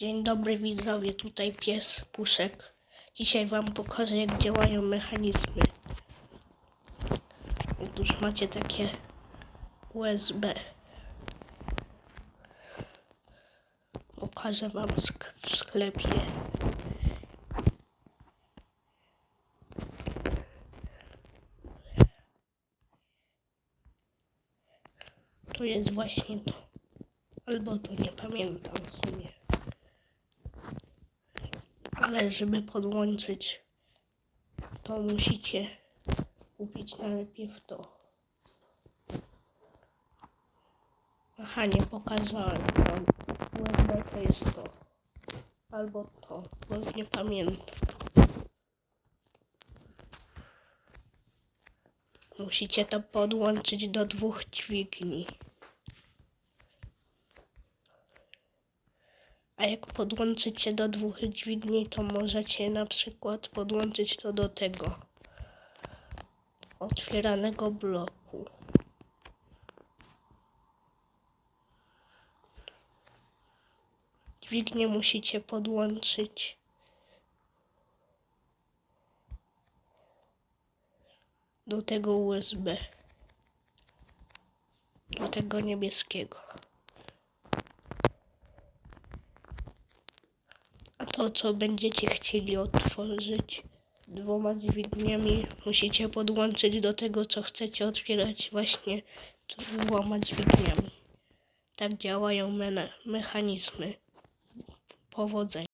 Dzień dobry widzowie, tutaj pies Puszek. Dzisiaj wam pokażę jak działają mechanizmy. Otóż macie takie USB. Pokażę wam sk- w sklepie. To jest właśnie to. Albo to nie pamiętam w sumie. Ale żeby podłączyć, to musicie kupić najpierw to. Aha, nie pokazałem wam. USB to jest to. Albo to, bo nie pamiętam. Musicie to podłączyć do dwóch dźwigni. A jak podłączycie do dwóch dźwigni, to możecie na przykład podłączyć to do tego otwieranego bloku. Dźwignię musicie podłączyć do tego USB. Do tego niebieskiego. A to, co będziecie chcieli otworzyć dwoma dźwigniami, musicie podłączyć do tego, co chcecie otwierać właśnie dwoma dźwigniami. Tak działają mene- mechanizmy. Powodzenia.